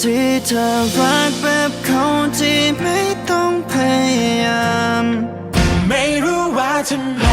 ที่เธอรักแบบคนที่ไม่ต้องพยายาม ไม่รู้ว่าทำไม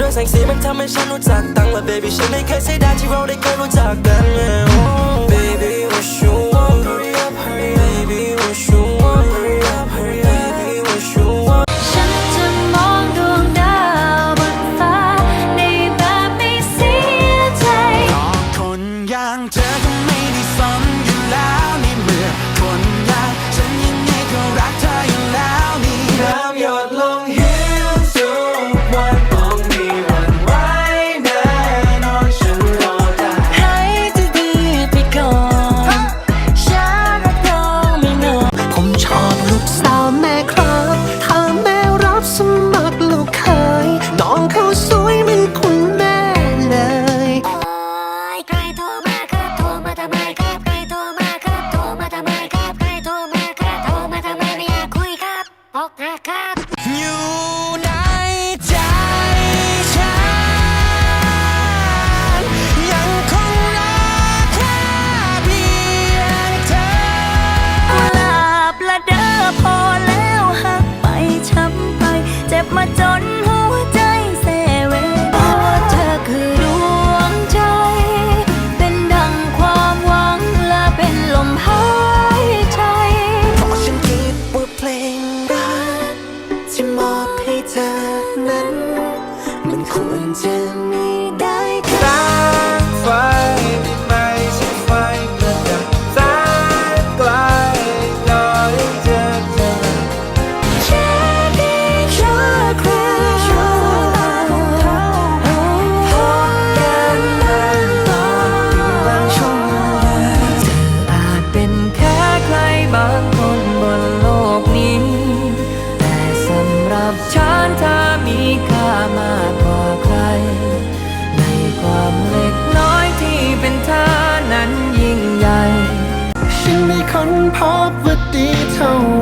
ด้วยแสงสีมันทำให้ฉันรู้จักตั้งว่า baby ฉันไม่เคยใช่ดาที่เราได้เคยรู้จักกัน baby what you want นั้น มันควรจะมีได้